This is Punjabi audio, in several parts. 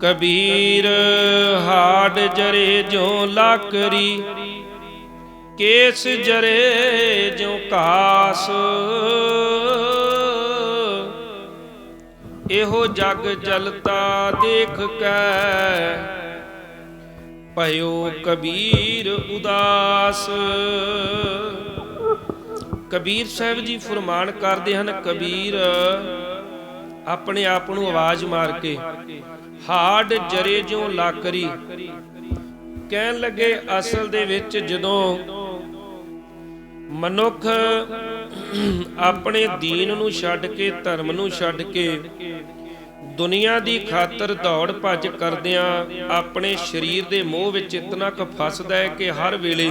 ਕਬੀਰ ਹਾਡ ਜਰੇ ਜੋ ਲਾਕਰੀ, ਕੇਸ ਜਰੇ ਜੋ ਕਾਸ। ਇਹੋ ਜਗ ਜਲਤਾ ਦੇਖ ਕੈ, ਭਇਓ ਕਬੀਰ ਉਦਾਸ। ਕਬੀਰ ਸਾਹਿਬ ਜੀ ਫਰਮਾਨ ਕਰਦੇ ਹਨ, ਕਬੀਰ ਆਪਣੇ ਆਪ ਨੂੰ ਆਵਾਜ਼ ਮਾਰ ਕੇ ਹਾਡ ਜਰੇ ਜਿਉ ਲਾਕਰੀ। ਕਹਿਣ ਲੱਗੇ, ਅਸਲ ਦੇ ਵਿੱਚ ਜਦੋਂ ਮਨੁੱਖ ਆਪਣੇ ਦੀਨ ਨੂੰ ਛੱਡ ਕੇ, ਧਰਮ ਨੂੰ ਛੱਡ ਕੇ ਦੁਨੀਆ ਦੀ ਖਾਤਰ ਦੌੜ ਭੱਜ ਕਰਦਿਆਂ ਆਪਣੇ ਸਰੀਰ ਦੇ ਮੋਹ ਵਿੱਚ ਇਤਨਾ ਕੁ ਫਸਦਾ ਹੈ ਕਿ ਹਰ ਵੇਲੇ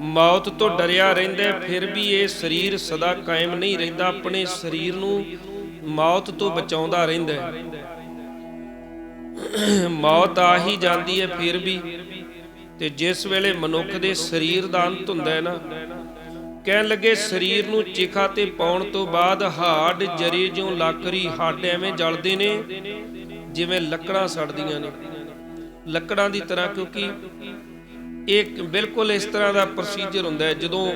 ਮੌਤ ਤੋਂ ਡਰਿਆ ਰਹਿੰਦਾ ਫਿਰ ਵੀ ਇਹ ਸਰੀਰ ਸਦਾ ਕਾਇਮ ਨਹੀਂ ਰਹਿੰਦਾ। ਆਪਣੇ ਸਰੀਰ ਨੂੰ ਮੌਤ ਤੋਂ ਬਚਾਉਂਦਾ ਰਹਿੰਦਾ ਹੈ। ਮੌਤ ਆ ਹੀ ਜਾਂਦੀ ਹੈ ਫਿਰ ਵੀ। ਤੇ ਜਿਸ ਵੇਲੇ ਮਨੁੱਖ ਦੇ ਸਰੀਰ ਦਾ ਅੰਤ ਹੁੰਦਾ ਹੈ ਨਾ, ਕਹਿਣ ਲੱਗੇ ਸਰੀਰ ਨੂੰ ਚਿਖਾ ਤੇ ਪਾਉਣ ਤੋਂ ਬਾਅਦ ਹਾਡ ਜਰੇ ਜਿਉ ਲੱਕਰੀ ਹੱਡ ਐਵੇਂ ਜਲਦੇ ਨੇ, ਜਿਵੇਂ ਲੱਕੜਾਂ ਸੜਦੀਆਂ ਨੇ। ਲੱਕੜਾਂ ਦੀ ਤਰ੍ਹਾਂ ਕਿਉਂਕਿ ਇਹ ਬਿਲਕੁਲ ਇਸ ਤਰ੍ਹਾਂ ਦਾ ਪ੍ਰੋਸੀਜਰ ਹੁੰਦਾ ਹੈ, ਜਦੋਂ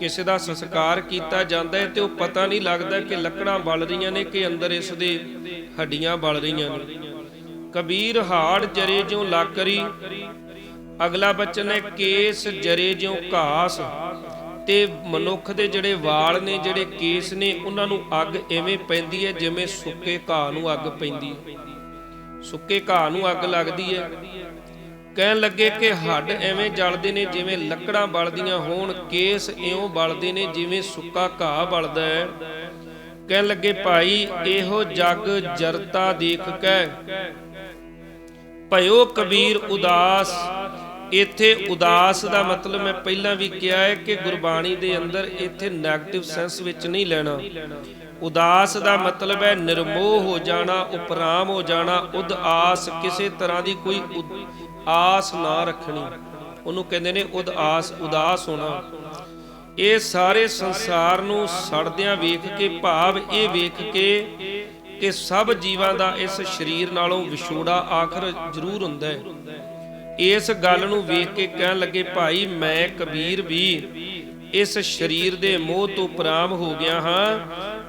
ਕਿਸੇ ਦਾ ਸੰਸਕਾਰ ਕੀਤਾ ਜਾਂਦਾ ਹੈ ਤੇ ਉਹ ਪਤਾ ਨਹੀਂ ਲੱਗਦਾ ਕਿ ਲੱਕੜਾਂ ਬਲ ਰਹੀਆਂ ਨੇ ਕਿ ਅੰਦਰ ਇਸ ਦੇ ਹੱਡੀਆਂ ਬਲ ਰਹੀਆਂ ਨੇ। ਕਬੀਰ ਹਾੜ ਜਰੇ ਜਿਉ ਲਾਕਰੀ, ਅਗਲਾ ਬਚਨ ਹੈ ਕੇਸ ਜਰੇ ਜਿਉ ਘਾਸ। ਤੇ ਮਨੁੱਖ ਦੇ ਜਿਹੜੇ ਵਾਲ ਨੇ, ਜਿਹੜੇ ਕੇਸ ਨੇ, ਉਹਨਾਂ ਨੂੰ ਅੱਗ ਐਵੇਂ ਪੈਂਦੀ ਹੈ ਜਿਵੇਂ ਸੁੱਕੇ ਘਾਹ ਨੂੰ ਅੱਗ ਪੈਂਦੀ ਹੈ। ਸੁੱਕੇ ਘਾਹ ਨੂੰ ਅੱਗ ਲੱਗਦੀ ਹੈ। ਕਹਿਣ ਲੱਗੇ ਕਿ ਹੱਡ ਐਵੇਂ ਜਲਦੇ ਨੇ ਜਿਵੇਂ ਲੱਕੜਾਂ ਬਲਦੀਆਂ ਹੋਣ, ਕੇਸ ਇਉਂ ਬਲਦੇ ਨੇ ਜਿਵੇਂ ਸੁੱਕਾ ਘਾਹ ਬਲਦਾ ਹੈ। ਕਹਿਣ ਲੱਗੇ, ਭਾਈ, ਇਹੋ ਜਗ ਜਰਤਾ ਦੇਖ ਕੇ। ਭਇਓ ਕਬੀਰ ਉਦਾਸ। ਇੱਥੇ ਉਦਾਸ ਦਾ ਮਤਲਬ ਮੈਂ ਪਹਿਲਾਂ ਵੀ ਕਿਹਾ ਹੈ ਕਿ ਗੁਰਬਾਣੀ ਦੇ ਅੰਦਰ ਇੱਥੇ 네ਗੇਟਿਵ ਸੈਂਸ ਵਿੱਚ ਨਹੀਂ ਲੈਣਾ। ਉਦਾਸ ਦਾ ਮਤਲਬ ਹੈ ਨਿਰਮੋਹ ਹੋ ਜਾਣਾ, ਉਪਰਾਮ ਹੋ ਜਾਣਾ, ਉਦਾਸ। ਕਿਸੇ ਤਰ੍ਹਾਂ ਦੀ ਕੋਈ ਆਸ ਨਾ ਰੱਖਣੀ। ਉਹਨੂੰ ਕਹਿੰਦੇ ਨੇ ਉਦ ਉਦਾਸ ਹੋਣਾ। ਇਹ ਸਾਰੇ ਸੰਸਾਰ ਨੂੰ ਸੜਦਿਆਂ ਵੇਖ ਕੇ, ਭਾਵ ਇਹ ਵੇਖ ਕੇ ਕਿ ਸਭ ਜੀਵਾਂ ਦਾ ਇਸ ਸਰੀਰ ਨਾਲੋਂ ਵਿਛੋੜਾ ਆਖਰ ਜ਼ਰੂਰ ਹੁੰਦਾ ਹੈ। ਇਸ ਗੱਲ ਨੂੰ ਵੇਖ ਕੇ ਕਹਿਣ ਲੱਗੇ, ਭਾਈ, ਮੈਂ ਕਬੀਰ ਵੀ ਇਸ ਸਰੀਰ ਦੇ ਮੋਹ ਤੋਂ ਪ੍ਰਾਮ ਹੋ ਗਿਆ ਹਾਂ।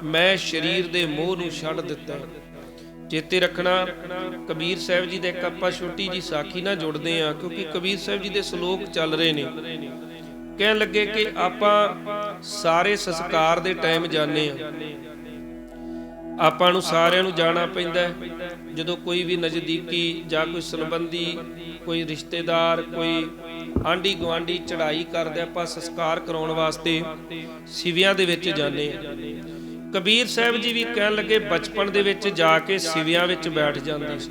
ਮੈਂ ਸਰੀਰ ਦੇ ਮੋਹ ਨੂੰ ਛੱਡ ਦਿੱਤਾ ਚੇਤੇ ਰੱਖਣਾ, ਕਬੀਰ ਸਾਹਿਬ ਜੀ ਦੇ ਇੱਕ ਆਪਾਂ ਛੋਟੀ ਜੀ ਸਾਖੀ ਨਾਲ ਜੁੜਦੇ ਆ ਕਿਉਂਕਿ ਕਬੀਰ ਸਾਹਿਬ ਜੀ ਦੇ ਸ਼ਲੋਕ ਚੱਲ ਰਹੇ ਨੇ। ਕਹਿਣ ਲੱਗੇ ਕਿ ਆਪਾਂ ਸਾਰੇ ਸੰਸਕਾਰ ਦੇ ਟਾਈਮ ਜਾਂਦੇ ਆ ਆਪਾਂ ਨੂੰ ਸਾਰਿਆਂ ਨੂੰ ਜਾਣਾ ਪੈਂਦਾ ਜਦੋਂ ਕੋਈ ਵੀ ਨਜ਼ਦੀਕੀ ਜਾਂ ਕੋਈ ਸੰਬੰਧੀ, ਕੋਈ ਰਿਸ਼ਤੇਦਾਰ, ਕੋਈ ਆਂਢੀ ਗੁਆਂਢੀ ਚੜ੍ਹਾਈ ਕਰਦੇ ਆਪਾਂ ਸੰਸਕਾਰ ਕਰਾਉਣ ਵਾਸਤੇ ਸਿਵਿਆਂ ਦੇ ਵਿੱਚ ਜਾਂਦੇ ਆ ਕਬੀਰ ਸਾਹਿਬ ਜੀ ਵੀ ਕਹਿਣ ਲੱਗੇ ਬਚਪਨ ਦੇ ਵਿੱਚ ਜਾ ਕੇ ਸਿਵਿਆਂ ਵਿੱਚ ਬੈਠ ਜਾਂਦੇ ਸੀ।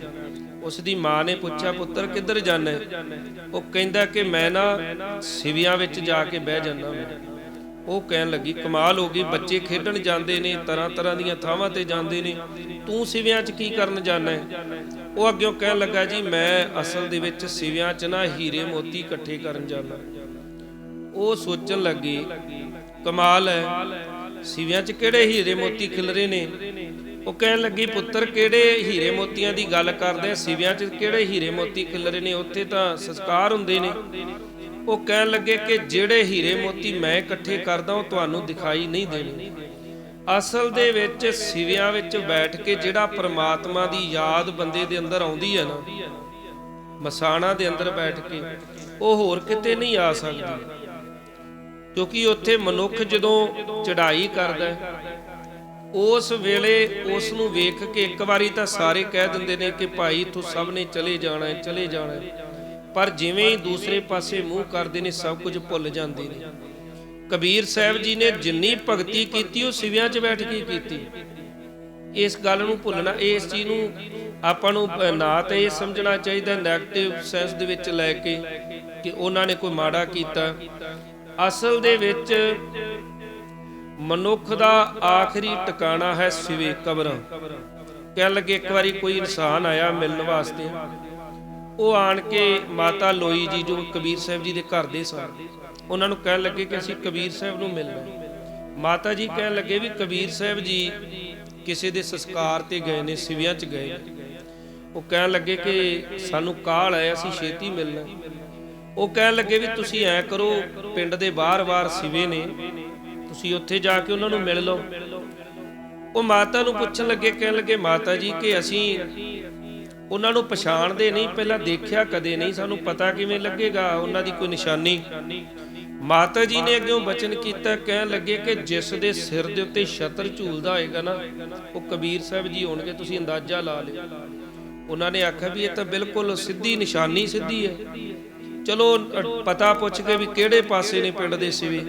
ਉਸ ਦੀ ਮਾਂ ਨੇ ਪੁੱਛਿਆ, ਪੁੱਤਰ, ਕਿੱਧਰ ਜਾਣਾ ਉਹ ਕਹਿੰਦਾ ਕਿ ਮੈਂ ਨਾ ਸਿਵਿਆਂ ਵਿੱਚ ਜਾ ਕੇ ਬਹਿ ਜਾਂਦਾ ਉਹ ਕਹਿਣ ਲੱਗੀ, ਕਮਾਲ ਹੋ ਗਈ, ਬੱਚੇ ਖੇਡਣ ਜਾਂਦੇ ਨੇ, ਤਰ੍ਹਾਂ ਤਰ੍ਹਾਂ ਦੀਆਂ ਥਾਵਾਂ ਤੇ ਜਾਂਦੇ ਨੇ। ਤੂੰ ਸਿਵਿਆਂ 'ਚ ਕੀ ਕਰਨ ਜਾਣਾ ਉਹ ਅੱਗਿਓਂ ਕਹਿਣ ਲੱਗਾ, ਜੀ, ਮੈਂ ਅਸਲ ਦੇ ਵਿੱਚ ਸਿਵਿਆਂ 'ਚ ਨਾ ਹੀਰੇ ਮੋਤੀ ਇਕੱਠੇ ਕਰਨ ਜਾਣਾ ਉਹ ਸੋਚਣ ਲੱਗੀ, ਕਮਾਲ ਹੈ ਸਿਵਿਆਂ 'ਚ ਕਿਹੜੇ ਹੀਰੇ ਮੋਤੀ ਖਿਲਰੇ ਨੇ? ਉਹ ਕਹਿਣ ਲੱਗੀ, ਪੁੱਤਰ, ਕਿਹੜੇ ਹੀਰੇ ਮੋਤੀਆਂ ਦੀ ਗੱਲ ਕਰਦੇ ਸਿਵਿਆਂ 'ਚ ਕਿਹੜੇ ਹੀਰੇ ਮੋਤੀ ਖਿਲਰੇ ਨੇ? ਉੱਥੇ ਤਾਂ ਸੰਸਕਾਰ ਹੁੰਦੇ ਨੇ। ਉਹ ਕਹਿਣ ਲੱਗੇ ਕਿ ਜਿਹੜੇ ਹੀਰੇ ਮੋਤੀ ਮੈਂ ਇਕੱਠੇ ਕਰਦਾ, ਉਹ ਤੁਹਾਨੂੰ ਦਿਖਾਈ ਨਹੀਂ ਦੇਣੇ। ਅਸਲ ਦੇ ਵਿੱਚ ਸਿਵਿਆਂ ਵਿੱਚ ਬੈਠ ਕੇ ਜਿਹੜਾ ਪ੍ਰਮਾਤਮਾ ਦੀ ਯਾਦ ਬੰਦੇ ਦੇ ਅੰਦਰ ਆਉਂਦੀ ਹੈ ਨਾ, ਮਸਾਣਾ ਦੇ ਅੰਦਰ ਬੈਠ ਕੇ, ਉਹ ਹੋਰ ਕਿਤੇ ਨਹੀਂ ਆ ਸਕਦੀ। ਕਿਉਂਕਿ ਉੱਥੇ ਮਨੁੱਖ ਜਦੋਂ ਚੜ੍ਹਾਈ ਕਰਦਾ ਉਸ ਵੇਲੇ ਉਸ ਨੂੰ ਵੇਖ ਕੇ ਇੱਕ ਵਾਰੀ ਤਾਂ ਸਾਰੇ ਕਹਿ ਦਿੰਦੇ ਨੇ ਕਿ ਭਾਈ ਤੂੰ ਸਭ ਨੇ ਚਲੇ ਜਾਣਾ ਹੈ, ਚਲੇ ਜਾਣਾ ਹੈ। ਪਰ ਜਿਵੇਂ ਹੀ ਦੂਸਰੇ ਪਾਸੇ ਮੂੰਹ ਕਰਦੇ ਨੇ, ਸਭ ਕੁਝ ਭੁੱਲ ਜਾਂਦੇ ਨੇ। ਕਬੀਰ ਸਾਹਿਬ ਜੀ ਨੇ ਜਿੰਨੀ ਭਗਤੀ ਕੀਤੀ, ਉਹ ਸਿਵਿਆਂ 'ਚ ਬੈਠ ਕੇ ਕੀਤੀ। ਇਸ ਗੱਲ ਨੂੰ ਭੁੱਲਣਾ, ਇਸ ਚੀਜ਼ ਨੂੰ ਆਪਾਂ ਨੂੰ ਨਾ ਤਾਂ ਇਹ ਸਮਝਣਾ ਚਾਹੀਦਾ 네ਗੇਟਿਵ ਸੈਂਸ ਦੇ ਵਿੱਚ ਲੈ ਕੇ ਕਿ ਉਹਨਾਂ ਨੇ ਕੋਈ ਮਾੜਾ ਕੀਤਾ। ਅਸਲ ਦੇ ਵਿੱਚ ਮਨੁੱਖ ਦਾ ਆਖਰੀ ਟਿਕਾਣਾ ਹੈ ਸਿਵੇ ਕਬਰਾਂ। ਕਹਿਣ ਲੱਗੇ ਇੱਕ ਵਾਰੀ ਕੋਈ ਇਨਸਾਨ ਆਇਆ ਮਿਲਣ ਵਾਸਤੇ। ਉਹ ਆਣ ਕੇ ਮਾਤਾ ਲੋਈ ਜੀ ਜੋ ਕਬੀਰ ਸਾਹਿਬ ਜੀ ਦੇ ਘਰ ਦੇ ਸਨ, ਉਹਨਾਂ ਨੂੰ ਕਹਿਣ ਲੱਗੇ ਕਿ ਅਸੀਂ ਕਬੀਰ ਸਾਹਿਬ ਨੂੰ ਮਿਲਣਾ ਮਾਤਾ ਜੀ ਕਹਿਣ ਲੱਗੇ ਵੀ ਕਬੀਰ ਸਾਹਿਬ ਜੀ ਕਿਸੇ ਦੇ ਸੰਸਕਾਰ ਤੇ ਗਏ ਨੇ, ਸਿਵਿਆਂ 'ਚ ਗਏ ਉਹ ਕਹਿਣ ਲੱਗੇ ਕਿ ਸਾਨੂੰ ਕਾਲ ਆਇਆ, ਅਸੀਂ ਛੇਤੀ ਮਿਲਣਾ ਉਹ ਕਹਿਣ ਲੱਗੇ ਵੀ ਤੁਸੀਂ ਐ ਕਰੋ, ਪਿੰਡ ਦੇ ਬਾਹਰ-ਬਾਹਰ ਸਿਵੇ ਨੇ। ਤੁਸੀਂ ਉੱਥੇ ਜਾ ਕੇ ਉਹਨਾਂ ਨੂੰ ਮਿਲ ਲਓ। ਉਹ ਮਾਤਾ ਨੂੰ ਪੁੱਛਣ ਲੱਗੇ, ਕਹਿਣ ਲੱਗੇ, ਮਾਤਾ ਜੀ, ਕਿ ਅਸੀਂ ਉਹਨਾਂ ਨੂੰ ਪਛਾਣਦੇ ਨਹੀਂ, ਪਹਿਲਾਂ ਦੇਖਿਆ ਕਦੇ ਨਹੀਂ, ਸਾਨੂੰ ਪਤਾ ਕਿਵੇਂ ਲੱਗੇਗਾ, ਉਹਨਾਂ ਦੀ ਕੋਈ ਨਿਸ਼ਾਨੀ। ਮਾਤਾ ਜੀ ਨੇ ਅੱਗੇ ਬਚਨ ਕੀਤਾ, ਕਹਿਣ ਲੱਗੇ ਕਿ ਜਿਸ ਦੇ ਸਿਰ ਦੇ ਉੱਤੇ ਛਤਰ ਝੂਲਦਾ ਹੋਏਗਾ ਨਾ, ਉਹ ਕਬੀਰ ਸਾਹਿਬ ਜੀ ਹੋਣਗੇ, ਤੁਸੀਂ ਅੰਦਾਜ਼ਾ ਲਾ ਲਿਓ। ਉਹਨਾਂ ਨੇ ਆਖਿਆ ਵੀ ਇਹ ਤਾਂ ਬਿਲਕੁਲ ਸਿੱਧੀ ਨਿਸ਼ਾਨੀ ਸਿੱਧੀ ਹੈ। ਚਲੋ ਪਤਾ ਪੁੱਛ ਕੇ ਵੀ ਕਿਹੜੇ ਪਾਸੇ ਨੇ ਪਿੰਡ ਦੇ ਸਿਵੇ।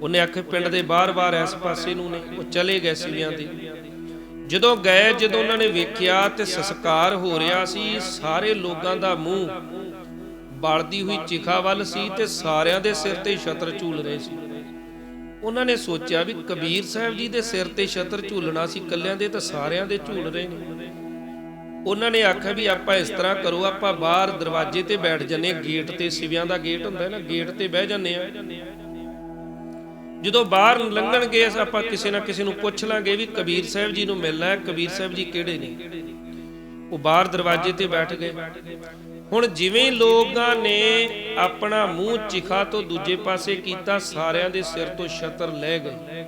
ਉਹਨੇ ਆਖਿਆ ਪਿੰਡ ਦੇ ਬਾਹਰ-ਬਾਹਰ ਇਸ ਪਾਸੇ ਨੂੰ ਨੇ, ਉਹ ਚਲੇ ਗਏ ਸਿਵਿਆਂ ਦੇ। ਜਦੋਂ ਗਏ, ਜਦੋਂ ਉਹਨਾਂ ਨੇ ਵੇਖਿਆ ਤੇ ਸੰਸਕਾਰ ਹੋ ਰਿਹਾ ਸੀ, ਸਾਰੇ ਲੋਕਾਂ ਦਾ ਮੂੰਹ ਬਲਦੀ ਹੋਈ ਚਿਖਾ ਵੱਲ ਸੀ ਤੇ ਸਾਰਿਆਂ ਦੇ ਸਿਰ ਤੇ ਛਤਰ ਝੂਲ ਰਹੇ ਸੀ। ਉਹਨਾਂ ਨੇ ਸੋਚਿਆ ਵੀ ਕਬੀਰ ਸਾਹਿਬ ਜੀ ਦੇ ਸਿਰ ਤੇ ਛਤਰ ਝੂਲਣਾ ਸੀ ਕੱਲਿਆਂ ਦੇ ਤਾਂ ਸਾਰਿਆਂ ਦੇ ਝੂਲ ਰਹੇ ਨੇ। ਉਹਨਾਂ ਨੇ ਆਖਿਆ ਵੀ ਆਪਾਂ ਇਸ ਤਰ੍ਹਾਂ ਕਰੋ, ਆਪਾਂ ਬਾਹਰ ਦਰਵਾਜ਼ੇ ਤੇ ਬੈਠ ਜੰਨੇ ਗੇਟ ਤੇ, ਸਿਵਿਆਂ ਦਾ ਗੇਟ ਹੁੰਦਾ ਹੈ ਨਾ, ਗੇਟ ਤੇ ਬਹਿ ਜੰਨੇ ਆ ਜਦੋਂ ਬਾਹਰ ਲੰਘਣਗੇ, ਆਪਾਂ ਕਿਸੇ ਨਾ ਕਿਸੇ ਨੂੰ ਪੁੱਛ ਲਾਂਗੇ ਵੀ ਕਬੀਰ ਸਾਹਿਬ ਜੀ ਨੂੰ ਮਿਲਣਾ ਹੈ, ਕਬੀਰ ਸਾਹਿਬ ਜੀ ਕਿਹੜੇ ਨੇ? ਉਹ ਬਾਹਰ ਦਰਵਾਜ਼ੇ ਤੇ ਬੈਠ ਗਏ। ਹੁਣ ਜਿਵੇਂ ਲੋਕਾਂ ਨੇ ਆਪਣਾ ਮੂੰਹ ਚਿਖਾ ਤੋਂ ਦੂਜੇ ਪਾਸੇ ਕੀਤਾ, ਸਾਰਿਆਂ ਦੇ ਸਿਰ ਤੋਂ ਛਤਰ ਲੈ ਗਏ।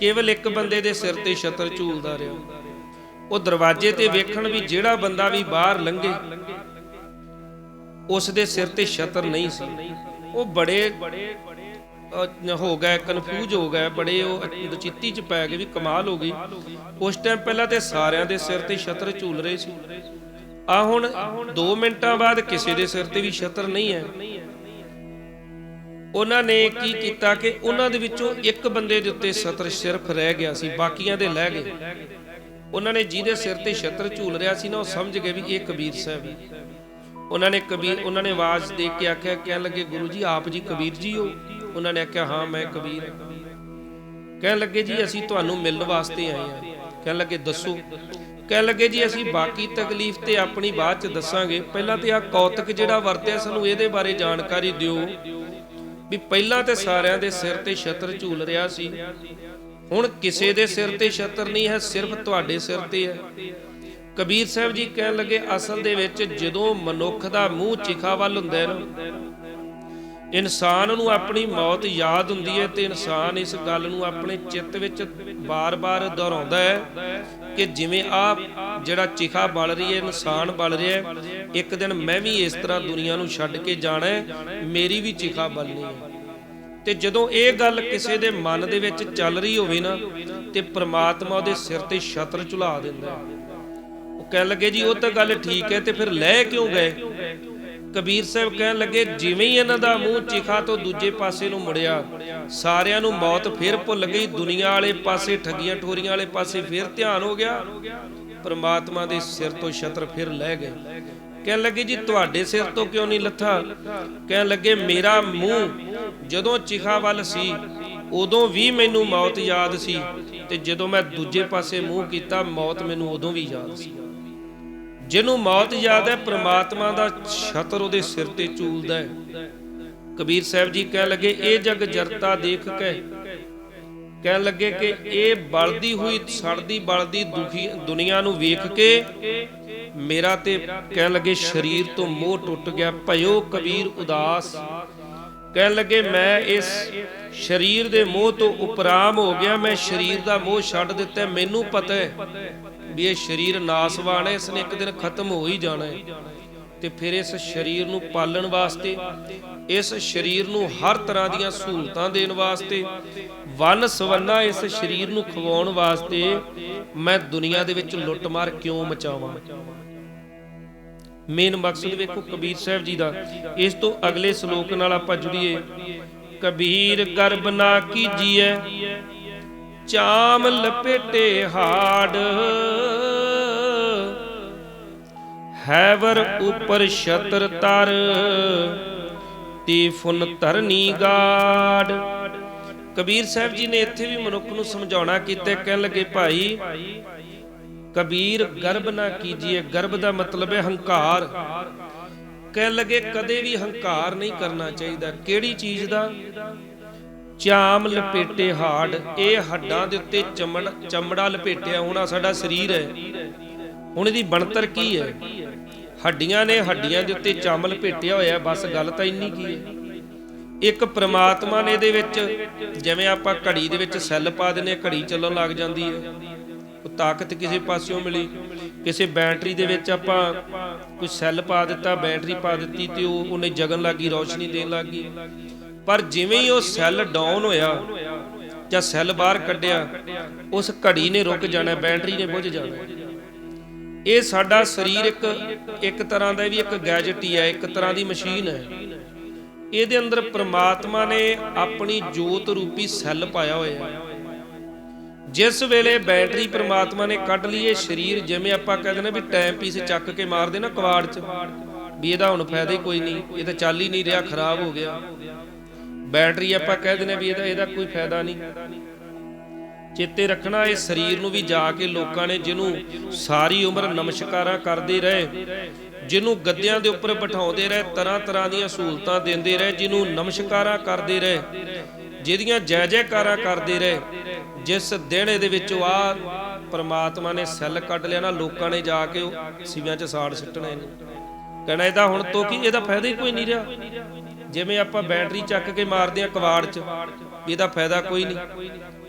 ਕੇਵਲ ਇੱਕ ਬੰਦੇ ਦੇ ਸਿਰ ਤੇ ਛਤਰ ਝੂਲਦਾ ਰਿਹਾ। ਉਹ ਦਰਵਾਜ਼ੇ ਤੇ ਵੇਖਣ ਵੀ ਜਿਹੜਾ ਬੰਦਾ ਵੀ ਬਾਹਰ ਲੰਘੇ ਉਸ ਦੇ ਸਿਰ ਤੇ ਛਤਰ ਨਹੀਂ ਸੀ। ਉਹ ਬੜੇ ਹੋ ਗਏ ਕਨਫਿਊਜ਼ ਹੋ ਗਏ, ਬੜੇ ਉਹ ਦਚਿੱਤੀ ਚ ਪੈ ਗਏ ਵੀ ਕਮਾਲ ਹੋ ਗਈ। ਉਸ ਟਾਈਮ ਪਹਿਲਾਂ ਤੇ ਸਾਰਿਆਂ ਦੇ ਸਿਰ ਤੇ ਛਤਰ ਝੂਲ ਰਹੇ ਸੀ। ਆ ਹੁਣ 2 ਮਿੰਟਾਂ ਬਾਅਦ ਕਿਸੇ ਦੇ ਸਿਰ ਤੇ ਵੀ ਛਤਰ ਨਹੀਂ ਹੈ। ਉਹਨਾਂ ਨੇ ਕੀ ਕੀਤਾ ਕਿ ਉਹਨਾਂ ਦੇ ਵਿੱਚੋਂ ਇੱਕ ਬੰਦੇ ਦੇ ਉੱਤੇ ਛਤਰ ਸਿਰਫ ਰਹਿ ਗਿਆ ਸੀ, ਬਾਕੀਆਂ ਦੇ ਲੈ ਗਏ। ਉਹਨਾਂ ਨੇ ਜਿਹਦੇ ਸਿਰ ਤੇ ਛਤਰ ਝੂਲ ਰਿਹਾ ਸੀ ਨਾ, ਉਹ ਸਮਝ ਗਏ ਵੀ ਇਹ ਕਬੀਰ ਸਾਹਿਬ ਹੈ ਉਹਨਾਂ ਨੇ ਕਬੀਰ ਉਹਨਾਂ ਨੇ ਆਵਾਜ਼ ਦੇ ਕੇ ਆਖਿਆ, ਕਹਿਣ ਲੱਗੇ, ਗੁਰੂ ਜੀ, ਆਪ ਜੀ ਕਬੀਰ ਜੀ ਹੋ? ਉਹਨਾਂ ਨੇ ਆਖਿਆ, ਹਾਂ, ਮੈਂ ਕਬੀਰ ਕਹਿਣ ਲੱਗੇ, ਜੀ, ਅਸੀਂ ਤੁਹਾਨੂੰ ਮਿਲਣ ਵਾਸਤੇ ਆਏ ਹਾਂ। ਕਹਿਣ ਲੱਗੇ, ਦੱਸੋ। ਕਹਿਣ ਲੱਗੇ, ਜੀ, ਅਸੀਂ ਬਾਕੀ ਤਕਲੀਫ ਤੇ ਆਪਣੀ ਬਾਅਦ ਚ ਦੱਸਾਂਗੇ। ਪਹਿਲਾਂ ਤੇ ਆ ਕੌਤਕ ਜਿਹੜਾ ਵਰਤਿਆ, ਸਾਨੂੰ ਇਹਦੇ ਬਾਰੇ ਜਾਣਕਾਰੀ ਦਿਓ ਵੀ ਪਹਿਲਾਂ ਤੇ ਸਾਰਿਆਂ ਦੇ ਸਿਰ ਤੇ ਛਤਰ ਝੂਲ ਰਿਹਾ ਸੀ। ਹੁਣ ਕਿਸੇ ਦੇ ਸਿਰ ਤੇ ਛਤਰ ਨਹੀਂ ਹੈ, ਸਿਰਫ ਤੁਹਾਡੇ ਸਿਰ ਤੇ ਹੈ। ਕਬੀਰ ਸਾਹਿਬ ਜੀ ਕਹਿਣ ਲੱਗੇ, ਅਸਲ ਦੇ ਵਿੱਚ ਜਦੋਂ ਮਨੁੱਖ ਦਾ ਮੂੰਹ ਚਿਖਾ ਵੱਲ ਹੁੰਦਾ ਹੈ ਨਾ, ਇਨਸਾਨ ਨੂੰ ਆਪਣੀ ਮੌਤ ਯਾਦ ਹੁੰਦੀ ਹੈ ਤੇ ਇਨਸਾਨ ਇਸ ਗੱਲ ਨੂੰ ਆਪਣੇ ਚਿੱਤ ਵਿੱਚ ਬਾਰ-ਬਾਰ ਦੁਹਰਾਉਂਦਾ ਹੈ ਕਿ ਜਿਵੇਂ ਆ ਜਿਹੜਾ ਚਿਖਾ ਬਲ ਰਹੀ ਹੈ, ਇਨਸਾਨ ਬਲ ਰਿਹਾ ਹੈ, ਇੱਕ ਦਿਨ ਮੈਂ ਵੀ ਇਸ ਤਰ੍ਹਾਂ ਦੁਨੀਆ ਨੂੰ ਛੱਡ ਕੇ ਜਾਣਾ ਹੈ, ਮੇਰੀ ਵੀ ਚਿਖਾ ਬਲਣੀ ਹੈ। ਤੇ ਜਦੋਂ ਇਹ ਗੱਲ ਕਿਸੇ ਦੇ ਮਨ ਦੇ ਵਿੱਚ ਚੱਲ ਰਹੀ ਹੋਵੇ ਨਾ, ਤੇ ਪ੍ਰਮਾਤਮਾ ਉਹਦੇ ਸਿਰ ਤੇ ਛਤਰ ਝੁਲਾ ਦਿੰਦਾ ਹੈ। ਉਹ ਕਹਿਣ ਲੱਗੇ, ਜੀ, ਉਹ ਤਾਂ ਗੱਲ ਠੀਕ ਹੈ, ਤੇ ਫਿਰ ਲੈ ਕਿਉਂ ਗਏ? ਕਬੀਰ ਸਾਹਿਬ ਕਹਿਣ ਲੱਗੇ, ਜਿਵੇਂ ਹੀ ਇਹਨਾਂ ਦਾ ਮੂੰਹ ਚਿਖਾ ਤੋਂ ਦੂਜੇ ਪਾਸੇ ਨੂੰ ਮੁੜਿਆ, ਸਾਰਿਆਂ ਨੂੰ ਮੌਤ ਫਿਰ ਭੁੱਲ ਗਈ, ਦੁਨੀਆ ਵਾਲੇ ਪਾਸੇ ਠੱਗੀਆਂ ਠੋਰੀਆਂ ਵਾਲੇ ਪਾਸੇ ਫਿਰ ਧਿਆਨ ਹੋ ਗਿਆ। ਪਰਮਾਤਮਾ ਦੇ ਸਿਰ ਤੋਂ ਛਤਰ ਫਿਰ ਲੈ ਗਏ। ਕਹਿਣ ਲੱਗੇ, ਜੀ, ਤੁਹਾਡੇ ਸਿਰ ਤੋਂ ਕਿਉਂ ਨਹੀਂ ਲੱਥਾ? ਕਹਿਣ ਲੱਗੇ, ਮੇਰਾ ਮੂੰਹ ਜਦੋਂ ਚਿਖਾ ਵੱਲ ਸੀ, ਉਦੋਂ ਵੀ ਮੈਨੂੰ ਮੌਤ ਯਾਦ ਸੀ ਤੇ ਜਦੋਂ ਮੈਂ ਦੂਜੇ ਪਾਸੇ ਮੂੰਹ ਕੀਤਾ, ਮੌਤ ਮੈਨੂੰ ਉਦੋਂ ਵੀ ਯਾਦ ਸੀ। ਜਿਹਨੂੰ ਮੌਤ ਯਾਦ ਹੈ, ਪ੍ਰਮਾਤਮਾ ਦਾ ਛਤਰ ਉਹਦੇ ਸਿਰ ਤੇ ਝੂਲਦਾ ਹੈ। ਕਬੀਰ ਸਾਹਿਬ ਜੀ ਕਹਿਣ ਲੱਗੇ, ਇਹ ਜਗ ਜਰਤਾ ਦੇਖ ਕੇ। ਕਹਿਣ ਲੱਗੇ ਕਿ ਇਹ ਬਲਦੀ ਹੋਈ, ਸੜਦੀ ਬਲਦੀ ਦੁਖੀ ਦੁਨੀਆ ਨੂੰ ਵੇਖ ਕੇ ਮੇਰਾ ਤੇ ਕਹਿਣ ਲੱਗੇ, ਸਰੀਰ ਤੋਂ ਮੋਹ ਟੁੱਟ ਗਿਆ। ਭਇਓ ਕਬੀਰ ਉਦਾਸ ਕਹਿਣ ਲੱਗੇ, ਮੈਂ ਇਸ ਸਰੀਰ ਦੇ ਮੋਹ ਤੋਂ ਉਪਰਾਮ ਹੋ ਗਿਆ, ਮੈਂ ਸਰੀਰ ਦਾ ਮੋਹ ਛੱਡ ਦਿੱਤਾ, ਮੈਨੂੰ ਪਤਾ ਹੈ ਵੀ ਇਹ ਸਰੀਰ ਨਾਸਵਾਨ ਹੈ ਇਸ ਨੇ ਇੱਕ ਦਿਨ ਖਤਮ ਹੋ ਹੀ ਜਾਣਾ ਹੈ। ਤੇ ਫਿਰ ਇਸ ਸਰੀਰ ਨੂੰ ਪਾਲਣ ਵਾਸਤੇ, ਇਸ ਸਰੀਰ ਨੂੰ ਹਰ ਤਰ੍ਹਾਂ ਦੀਆਂ ਸਹੂਲਤਾਂ ਦੇਣ ਵਾਸਤੇ, ਵਨ ਸਵੰਨਾ ਇਸ ਸਰੀਰ ਨੂੰ ਖਵਾਉਣ ਵਾਸਤੇ ਮੈਂ ਦੁਨੀਆ ਦੇ ਵਿੱਚ ਲੁੱਟਮਾਰ ਕਿਉਂ ਮਚਾਵਾਂ? ਮੇਨ ਮਕਸਦ ਵੇਖੋ ਕਬੀਰ ਸਾਹਿਬ ਜੀ ਦਾ। ਇਸ ਤੋਂ ਅਗਲੇ ਸ਼ਲੋਕ ਨਾਲ ਆਪਾਂ ਜੁੜੀਏ। ਕਬੀਰ ਗਰਬ ਨਾ ਕੀਜੀਐ ਚਾਮ ਲਪੇਟੇ ਹਾੜ। ਹੈਵਰ ਉਪਰ ਛਤਰ ਤਰ। ਤੀ ਫੁਨ ਧਰਨੀ ਗਾੜ। ਕਬੀਰ ਸਾਹਿਬ ਜੀ ਨੇ ਇੱਥੇ ਵੀ ਮਨੁੱਖ ਨੂੰ ਸਮਝਾਉਣਾ ਕੀਤਾ। ਕਹਿਣ ਲੱਗੇ, ਭਾਈ ਕਬੀਰ ਗਰਭ ਨਾ ਕੀਜੀਏ ਗਰਭ ਦਾ ਮਤਲਬ ਹੈ ਹੰਕਾਰ। ਕਹਿਣ ਲੱਗੇ, ਕਦੇ ਵੀ ਹੰਕਾਰ ਨਹੀਂ ਕਰਨਾ ਚਾਹੀਦਾ। ਕਿਹੜੀ ਚੀਜ਼ ਦਾ? ਚਾਮ ਲਪੇਟੇ ਹਾੜ। ਇਹ ਹੱਡਾਂ ਦੇ ਉੱਤੇ ਚਮੜ ਚਮੜਾ ਲਪੇਟਿਆ ਹੋਣਾ ਸਾਡਾ ਸਰੀਰ ਹੈ। ਹੁਣ ਇਹਦੀ ਬਣਤਰ ਕੀ ਹੈ? ਹੱਡੀਆਂ ਨੇ ਹੱਡੀਆਂ ਦੇ ਉੱਤੇ ਚਾਮਲ ਲਪੇਟਿਆ ਹੋਇਆ, ਬਸ ਗੱਲ ਤਾਂ ਇੰਨੀ ਕੀ ਹੈ? ਇੱਕ ਪ੍ਰਮਾਤਮਾ ਨੇ ਇਹਦੇ ਵਿੱਚ, ਜਿਵੇਂ ਆਪਾਂ ਘੜੀ ਦੇ ਵਿੱਚ ਸੈੱਲ ਪਾ ਦਿੰਦੇ ਹਾਂ, ਘੜੀ ਚੱਲਣ ਲੱਗ ਜਾਂਦੀ ਹੈ। ਉਹ ਤਾਕਤ ਕਿਸੇ ਪਾਸਿਓਂ ਮਿਲੀ। ਕਿਸੇ ਬੈਟਰੀ ਦੇ ਵਿੱਚ ਆਪਾਂ ਕੋਈ ਸੈੱਲ ਪਾ ਦਿੱਤਾ, ਬੈਟਰੀ ਪਾ ਦਿੱਤੀ ਤੇ ਉਹ ਉਹਨੇ ਜਗਣ ਲੱਗੀ, ਰੌਸ਼ਨੀ ਦੇਣ ਲੱਗੀ। ਪਰ ਜਿਵੇਂ ਹੀ ਉਹ ਸੈੱਲ ਡਾਊਨ ਹੋਇਆ ਜਾਂ ਸੈੱਲ ਬਾਹਰ ਕੱਢਿਆ, ਉਸ ਘੜੀ ਨੇ ਰੁਕ ਜਾਣਾ, ਬੈਟਰੀ ਨੇ ਬੁੱਝ ਜਾਣਾ। ਇਹ ਸਾਡਾ ਸਰੀਰ ਇੱਕ ਇੱਕ ਤਰ੍ਹਾਂ ਦਾ ਵੀ ਇੱਕ ਗੈਜਟ ਹੀ ਹੈ, ਇੱਕ ਤਰ੍ਹਾਂ ਦੀ ਮਸ਼ੀਨ ਹੈ। ਇਹਦੇ ਅੰਦਰ ਪ੍ਰਮਾਤਮਾ ਨੇ ਆਪਣੀ ਜੋਤ ਰੂਪੀ ਸੈੱਲ ਪਾਇਆ ਹੋਇਆ ਹੈ। ਜਿਸ ਵੇਲੇ ਬੈਟਰੀ ਪ੍ਰਮਾਤਮਾ ਨੇ ਕੱਢ ਲਈ ਇਹ ਸਰੀਰ, ਜਿਵੇਂ ਆਪਾਂ ਕਹਿੰਦੇ ਨੇ ਵੀ ਟਾਈਮ ਪੀਸ ਚੱਕ ਕੇ ਮਾਰਦੇ ਨਾ ਕਵਾੜ 'ਚ, ਵੀ ਇਹਦਾ ਹੁਣ ਫਾਇਦਾ ਹੀ ਕੋਈ ਨਹੀਂ, ਇਹ ਤਾਂ ਚੱਲ ਹੀ ਨਹੀਂ ਰਿਹਾ, ਖਰਾਬ ਹੋ ਗਿਆ। ਬੈਟਰੀ ਆਪਾਂ ਕਹਿ ਦਿੰਦੇ ਵੀ ਇਹਦਾ ਇਹਦਾ ਕੋਈ ਫਾਇਦਾ ਨਹੀਂ। ਚੇਤੇ ਰੱਖਣਾ, ਇਹ ਸਰੀਰ ਨੂੰ ਵੀ ਜਾ ਕੇ ਲੋਕਾਂ ਨੇ ਜਿਹਨੂੰ ਸਾਰੀ ਉਮਰ ਨਮਸਕਾਰਾਂ ਕਰਦੇ ਰਹੇ, ਜਿਹਨੂੰ ਗੱਦਿਆਂ ਦੇ ਉੱਪਰ ਬਿਠਾਉਂਦੇ ਰਹੇ, ਤਰ੍ਹਾਂ ਤਰ੍ਹਾਂ ਦੀਆਂ ਸਹੂਲਤਾਂ ਦਿੰਦੇ ਰਹੇ, ਜਿਹਨੂੰ ਨਮਸਕਾਰਾਂ ਕਰਦੇ ਰਹੇ, ਜਿਹਦੀਆਂ ਜੈ ਜੈਕਾਰਾਂ ਕਰਦੇ ਰਹੇ, ਜਿਸ ਦਿਨ ਇਹਦੇ ਵਿੱਚੋਂ ਆ ਪਰਮਾਤਮਾ ਨੇ ਸੈੱਲ ਕੱਢ ਲਿਆ ਨਾ, ਲੋਕਾਂ ਨੇ ਜਾ ਕੇ ਉਹ ਸਿਵਿਆਂ 'ਚ ਸਾੜ ਸਿੱਟਣੇ ਨੇ ਕਹਿਣਾ ਇਹਦਾ ਹੁਣ ਤੋਂ ਕੀ, ਇਹਦਾ ਫਾਇਦਾ ਹੀ ਕੋਈ ਨਹੀਂ ਰਿਹਾ। ਜਿਵੇਂ ਆਪਾਂ ਬੈਟਰੀ ਚੱਕ ਕੇ ਮਾਰਦੇ ਆ ਕਵਾੜ 'ਚ, ਇਹਦਾ ਫਾਇਦਾ ਕੋਈ ਨਹੀਂ।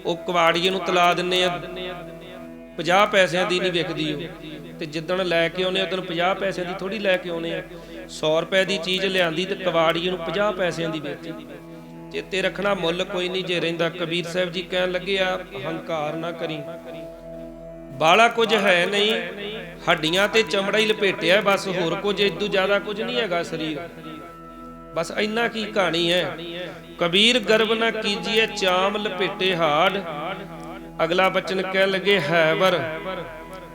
ਉਹ ਕਵਾੜੀਏ ਨੂੰ ਤਲਾ ਦਿੰਨੇ ਆ। 50 ਪੈਸਿਆਂ ਦੀ ਨਹੀਂ ਵਿਕਦੀ ਉਹ। ਤੇ ਜਿੱਦਣ ਲੈ ਕੇ ਆਉਨੇ ਉਦੋਂ 50 ਪੈਸਿਆਂ ਦੀ ਥੋੜੀ ਲੈ ਕੇ ਆਉਨੇ ਆ। 100 ਰੁਪਏ ਦੀ ਚੀਜ਼ ਲਿਆਂਦੀ ਤੇ ਕਵਾੜੀਏ ਨੂੰ 50 ਪੈਸਿਆਂ ਦੀ ਵੇਚੀ। ਚੇਤੇ ਰੱਖਣਾ ਮੁੱਲ ਕੋਈ ਨਹੀਂ, ਜੇ ਰਹਿੰਦਾ। ਕਬੀਰ ਸਾਹਿਬ ਜੀ ਕਹਿਣ ਲੱਗੇ ਆ ਹੰਕਾਰ ਨਾ ਕਰੀ। ਬਾਲਾ ਕੁਝ ਹੈ ਨਹੀਂ। ਹੱਡੀਆਂ ਤੇ ਚਮੜਾ ਹੀ ਲਪੇਟਿਆ, ਬਸ ਹੋਰ ਕੁਝ ਇਦੋਂ ਜ਼ਿਆਦਾ ਕੁਝ ਨਹੀਂ ਹੈਗਾ ਸਰੀਰ। ਬਸ ਇੰਨਾ ਕੀ ਕਹਾਣੀ ਹੈ? ਕਬੀਰ ਗਰਬ ਨਾ ਕੀਜੀਏ, ਚਾਮ ਲਪੇਟੇ ਹਾੜ। ਅਗਲਾ ਬਚਨ ਕਹਿ ਲਗੇ, ਹੈਵਰ,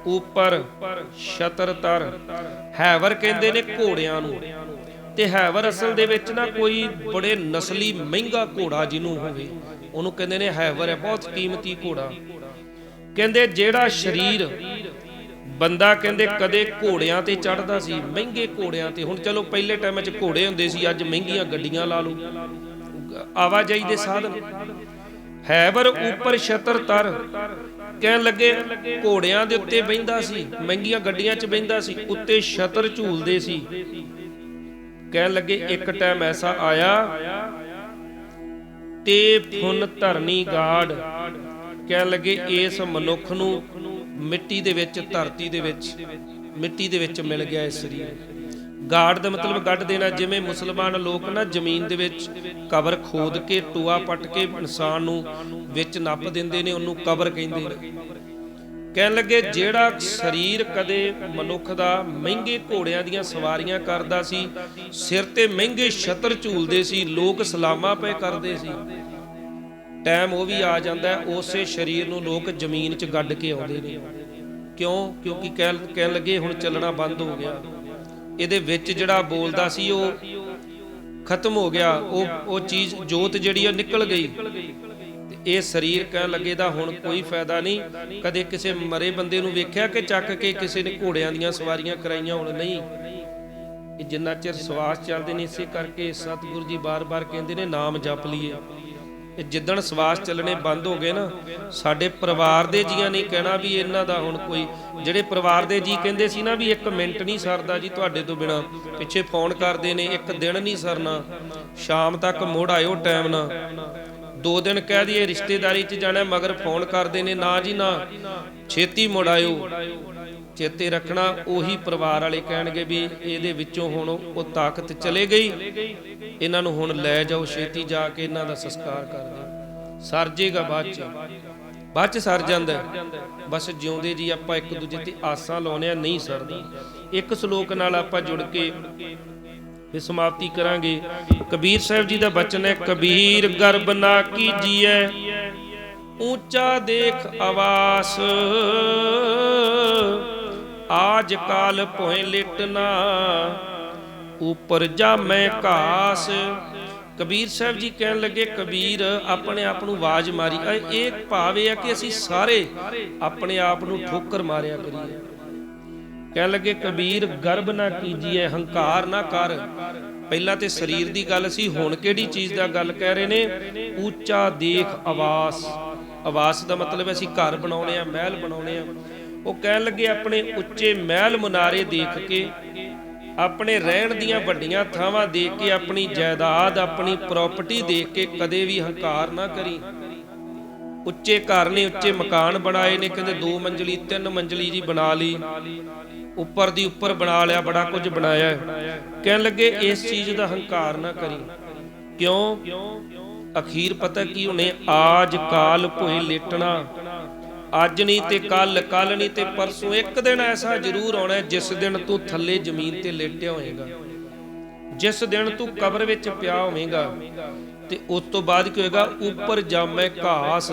ਉਪਰ, ਛਤਰ ਤਰ। ਹੈਵਰ ਕਹਿੰਦੇ ਨੇ ਘੋੜਿਆਂ ਨੂੰ। ਤੇ ਹੈਵਰ ਅਸਲ ਦੇ ਵਿੱਚ ਨਾ ਕੋਈ ਬੜੇ ਨਸਲੀ ਮਹਿੰਗਾ ਘੋੜਾ ਜਿਹਨੂੰ ਹੋਵੇ, ਉਹਨੂੰ ਕਹਿੰਦੇ ਨੇ ਹੈਵਰ ਹੈ, ਬਹੁਤ ਕੀਮਤੀ ਘੋੜਾ। ਕਹਿੰਦੇ ਜਿਹੜਾ ਸਰੀਰ ਬੰਦਾ ਕਹਿੰਦੇ ਕਦੇ ਘੋੜਿਆਂ ਤੇ ਚੜਦਾ ਸੀ, ਮਹਿੰਗੇ ਘੋੜਿਆਂ ਤੇ। ਹੁਣ ਚਲੋ ਪਹਿਲੇ ਟਾਈਮ 'ਚ ਘੋੜੇ ਹੁੰਦੇ ਸੀ, ਅੱਜ ਮਹਿੰਗੀਆਂ ਗੱਡੀਆਂ ਲਾ ਲਓ। ਆਵਾਜਾਈ ਦੇ ਸਾਧਨ। ਹੈਵਰ ਉੱਪਰ ਛਤਰ ਤਰ। ਕਹਿਣ ਲੱਗੇ ਘੋੜਿਆਂ ਦੇ ਉੱਤੇ ਬੈੰਦਾ ਸੀ, ਮਹਿੰਗੀਆਂ ਗੱਡੀਆਂ 'ਚ ਬੈੰਦਾ ਸੀ, ਉੱਤੇ ਛਤਰ ਝੂਲਦੇ ਸੀ। ਕਹਿਣ ਲੱਗੇ ਇੱਕ ਟਾਈਮ ਐਸਾ ਆਇਆ, ਤੇ ਫੁਨ ਧਰਨੀ ਗਾੜ ਕਹਿਣ ਲੱਗੇ, ਇਸ ਮਨੁੱਖ ਨੂੰ ਮਿੱਟੀ ਦੇ ਵਿੱਚ, ਧਰਤੀ ਦੇ ਵਿੱਚ, ਮਿੱਟੀ ਦੇ ਵਿੱਚ ਮਿਲ ਗਿਆ ਇਹ ਸਰੀਰ। ਗਾੜ ਦਾ ਮਤਲਬ ਗੱਡ ਦੇਣਾ, ਜਿਵੇਂ ਮੁਸਲਮਾਨ ਲੋਕ ਨਾ ਜ਼ਮੀਨ ਦੇ ਵਿੱਚ ਕਬਰ ਖੋਦ ਕੇ, ਟੂਆ ਪੱਟ ਕੇ ਇਨਸਾਨ ਨੂੰ ਵਿੱਚ ਨੱਪ ਦਿੰਦੇ ਨੇ, ਉਹਨੂੰ ਕਬਰ ਕਹਿੰਦੇ ਨੇ। ਕਹਿਣ ਲੱਗੇ, ਜਿਹੜਾ ਸਰੀਰ ਕਦੇ ਮਨੁੱਖ ਦਾ ਮਹਿੰਗੇ ਘੋੜਿਆਂ ਦੀਆਂ ਸਵਾਰੀਆਂ ਕਰਦਾ ਸੀ, ਸਿਰ ਤੇ ਮਹਿੰਗੇ ਛਤਰ ਝੂਲਦੇ ਸੀ, ਲੋਕ ਸਲਾਮਾਂ ਪਏ ਕਰਦੇ ਸੀ। ਟਾਈਮ ਉਹ ਵੀ ਆ ਜਾਂਦਾ ਉਸੇ ਸਰੀਰ ਨੂੰ ਲੋਕ ਜ਼ਮੀਨ 'ਚ ਗੱਡ ਕੇ ਆਉਂਦੇ ਨੇ। ਕਿਉਂ? ਕਿਉਂਕਿ ਕਹਿ ਕਹਿਣ ਲੱਗੇ ਹੁਣ ਚੱਲਣਾ ਬੰਦ ਹੋ ਗਿਆ। ਇਹਦੇ ਵਿੱਚ ਜਿਹੜਾ ਬੋਲਦਾ ਸੀ ਉਹ ਖਤਮ ਹੋ ਗਿਆ। ਉਹ ਉਹ ਚੀਜ਼ ਜੋਤ ਜਿਹੜੀ ਉਹ ਨਿਕਲ ਗਈ। ਇਹ ਸਰੀਰ ਕਹਿਣ ਲੱਗੇ ਦਾ ਹੁਣ ਕੋਈ ਫਾਇਦਾ ਨਹੀਂ। ਕਦੇ ਕਿਸੇ ਮਰੇ ਬੰਦੇ ਨੂੰ ਵੇਖਿਆ ਕਿ ਚੱਕ ਕੇ ਕਿਸੇ ਨੇ ਘੋੜਿਆਂ ਦੀਆਂ ਸਵਾਰੀਆਂ ਕਰਾਈਆਂ ਹੁਣ? ਨਹੀਂ। ਇਹ ਜਿੰਨਾ ਚਿਰ ਸਵਾਸ ਚੱਲਦੇ ਨੇ, ਇਸੇ ਕਰਕੇ ਸਤਿਗੁਰੂ ਜੀ ਬਾਰ-ਬਾਰ ਕਹਿੰਦੇ ਨੇ, ਨਾਮ ਜਪ ਲਈਏ। ਇਹ ਜਿੱਦਣ ਸਵਾਸ ਚੱਲਣੇ ਬੰਦ ਹੋ ਗਏ ਨਾ, ਸਾਡੇ ਪਰਿਵਾਰ ਦੇ ਜੀਆਂ ਨਹੀਂ ਕਹਿਣਾ ਵੀ ਇਹਨਾਂ ਦਾ ਹੁਣ ਕੋਈ, ਜਿਹੜੇ ਪਰਿਵਾਰ ਦੇ ਜੀ ਕਹਿੰਦੇ ਸੀ ਨਾ ਵੀ ਇੱਕ ਮਿੰਟ ਨਹੀਂ ਸਰਦਾ ਜੀ ਤੁਹਾਡੇ ਤੋਂ ਬਿਨਾ, ਪਿੱਛੇ ਫੋਨ ਕਰਦੇ ਨੇ, ਇੱਕ ਦਿਨ ਨਹੀਂ ਸਰਨਾ, ਸ਼ਾਮ ਤੱਕ ਮੋੜ ਆਇਓ ਟਾਈਮ ਨਾਲ। ਦੋ ਦਿਨ ਕਹਿ ਦਈਏ ਰਿਸ਼ਤੇਦਾਰੀ 'ਚ ਜਾਣਾ, ਮਗਰ ਫੋਨ ਕਰਦੇ ਨੇ, ਨਾ ਜੀ ਨਾ, ਛੇਤੀ ਮੁੜ ਆਇਓ। ਚੇਤੇ ਰੱਖਣਾ, ਉਹੀ ਪਰਿਵਾਰ ਵਾਲੇ ਕਹਿਣਗੇ ਵੀ ਇਹਦੇ ਵਿੱਚੋਂ ਹੁਣ ਉਹ ਤਾਕਤ ਚਲੇ ਗਈ। ਇਹਨਾਂ ਨੂੰ ਹੁਣ ਲੈ ਜਾਓ ਛੇਤੀ ਜਾ ਕੇ ਇਹਨਾਂ ਦਾ ਸੰਸਕਾਰ ਕਰ ਦਿਓ। ਸਰ ਜੇਗਾ ਬਾਅਦ ਚ। ਬਾਅਦ ਚ ਸਰ ਜਾਂਦਾ ਬਸ ਜਿਉਂਦੇ ਜੀ ਆਪਾਂ ਇੱਕ ਦੂਜੇ ਤੇ ਆਸਾਂ ਲਾਉਨੇ ਆ ਨਹੀਂ ਸਰਦਾ। ਇੱਕ ਸ਼ਲੋਕ ਨਾਲ ਆਪਾਂ ਜੁੜ ਕੇ ਫਿਰ ਸਮਾਪਤੀ ਕਰਾਂਗੇ। ਕਬੀਰ ਸਾਹਿਬ ਜੀ ਦਾ ਬਚਨ ਹੈ, ਕਬੀਰ ਗਰਬ ਨਾ ਕੀਜੀਐ ਉੱਚਾ ਦੇਖ ਆਵਾਸ। ਆਜ ਕਾਲ ਭੋਏ ਲਿਟਨਾ ਉਪਰ ਜਾਮੈ ਘਾਸ। ਕਬੀਰ ਸਾਹਿਬ ਜੀ ਕਹਿਣ ਲੱਗੇ, ਕਬੀਰ, ਆਪਣੇ ਆਪ ਨੂੰ ਆਵਾਜ਼ ਮਾਰੀ। ਇਹ ਭਾਵ ਇਹ ਹੈ ਕਿ ਅਸੀਂ ਸਾਰੇ ਆਪਣੇ ਆਪ ਨੂੰ ਠੋਕਰ ਮਾਰਿਆ ਕਰੀਏ। ਕਹਿਣ ਲੱਗੇ, ਕਬੀਰ, ਗਰਬ ਨਾ ਕੀਜੀਏ, ਹੰਕਾਰ ਨਾ ਕਰ। ਪਹਿਲਾਂ ਤੇ ਸਰੀਰ ਦੀ ਗੱਲ ਸੀ, ਹੁਣ ਕਿਹੜੀ ਚੀਜ਼ ਦਾ ਗੱਲ ਕਹਿ ਰਹੇ ਨੇ? ਉੱਚਾ ਦੇਖ ਆਵਾਸ। ਆਵਾਸ ਦਾ ਮਤਲਬ ਹੈ ਅਸੀਂ ਘਰ ਬਣਾਉਣੇ ਆ, ਮਹਿਲ ਬਣਾਉਣੇ ਆ। ਉਹ ਕਹਿਣ ਲੱਗੇ, ਆਪਣੇ ਉੱਚੇ ਮਹਿਲ ਮੁਨਾਰੇ ਦੇਖ ਕੇ, ਆਪਣੇ ਰਹਿਣ ਦੀਆਂ ਵੱਡੀਆਂ ਥਾਵਾਂ ਦੇਖ ਕੇ, ਆਪਣੀ ਜਾਇਦਾਦ, ਆਪਣੀ ਪ੍ਰਾਪਰਟੀ ਦੇਖ ਕੇ ਕਦੇ ਵੀ ਹੰਕਾਰ ਨਾ ਕਰੀ। ਉੱਚੇ ਘਰ ਨੇ ਉੱਚੇ ਮਕਾਨ ਬਣਾਏ ਨੇ, ਕਹਿੰਦੇ ਦੋ ਮੰਜ਼ਲੀ, ਤਿੰਨ ਮੰਜ਼ਲੀ ਜੀ ਬਣਾ ਲਈ। ਉੱਪਰ ਦੀ ਉੱਪਰ ਬਣਾ ਲਿਆ, ਬੜਾ ਕੁਝ ਬਣਾਇਆ। ਕਹਿਣ ਲੱਗੇ, ਇਸ ਚੀਜ਼ ਦਾ ਹੰਕਾਰ ਨਾ ਕਰੀ। ਕਿਉਂ? ਅਖੀਰ ਪਤਾ ਕੀ ਹੁਣੇ ਆਜ ਕਾਲ ਭੋਏ ਲੇਟਣਾ। ਅੱਜ ਨਹੀਂ ਤੇ ਕੱਲ ਕੱਲ ਨਹੀਂ ਤੇ ਪਰਸੋਂ, ਇੱਕ ਦਿਨ ਐਸਾ ਜ਼ਰੂਰ ਆਉਣਾ ਜਿਸ ਦਿਨ ਤੂੰ ਥੱਲੇ ਜ਼ਮੀਨ ਤੇ ਲੇਟਿਆ ਹੋਏਗਾ ਜਿਸ ਦਿਨ ਤੂੰ ਕਬਰ ਵਿੱਚ ਪਿਆ ਹੋਵੇਂਗਾ, ਤੇ ਉਸ ਤੋਂ ਬਾਅਦ ਕੀ ਹੋਏਗਾ? ਉੱਪਰ ਜਾਮੇ ਘਾਸ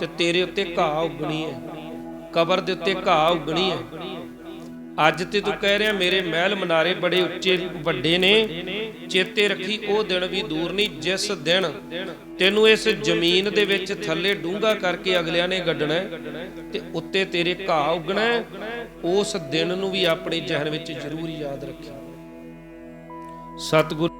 ਤੇ ਤੇਰੇ ਉੱਤੇ ਘਾਹ ਉੱਗਣੀ ਹੈ। ਕਬਰ ਦੇ ਉੱਤੇ ਘਾਹ ਉੱਗਣੀ ਹੈ। ਅੱਜ ਤੇ ਤੂੰ ਕਹਿ ਰਿਹਾ, ਮੇਰੇ ਮਹਿਲ ਮਨਾਰੇ ਬੜੇ ਉੱਚੇ, ਵੱਡੇ ਨੇ, ਚੇਤੇ ਰੱਖੀ, ਉਹ ਦਿਨ ਵੀ ਦੂਰ ਨਹੀਂ, ਜਿਸ ਦਿਨ ਤੈਨੂੰ ਇਸ ਜ਼ਮੀਨ ਦੇ ਵਿੱਚ ਥੱਲੇ ਡੂੰਘਾ ਕਰਕੇ ਅਗਲਿਆਂ ਨੇ ਗੱਡਣਾ ਤੇ ਉੱਤੇ ਤੇਰੇ ਘਾਹ ਉੱਗਣਾ ਉਸ ਦਿਨ ਨੂੰ ਵੀ ਆਪਣੇ ਜਹਨ ਵਿੱਚ ਜ਼ਰੂਰ ਯਾਦ ਰੱਖੀ ਸਤਿਗੁਰ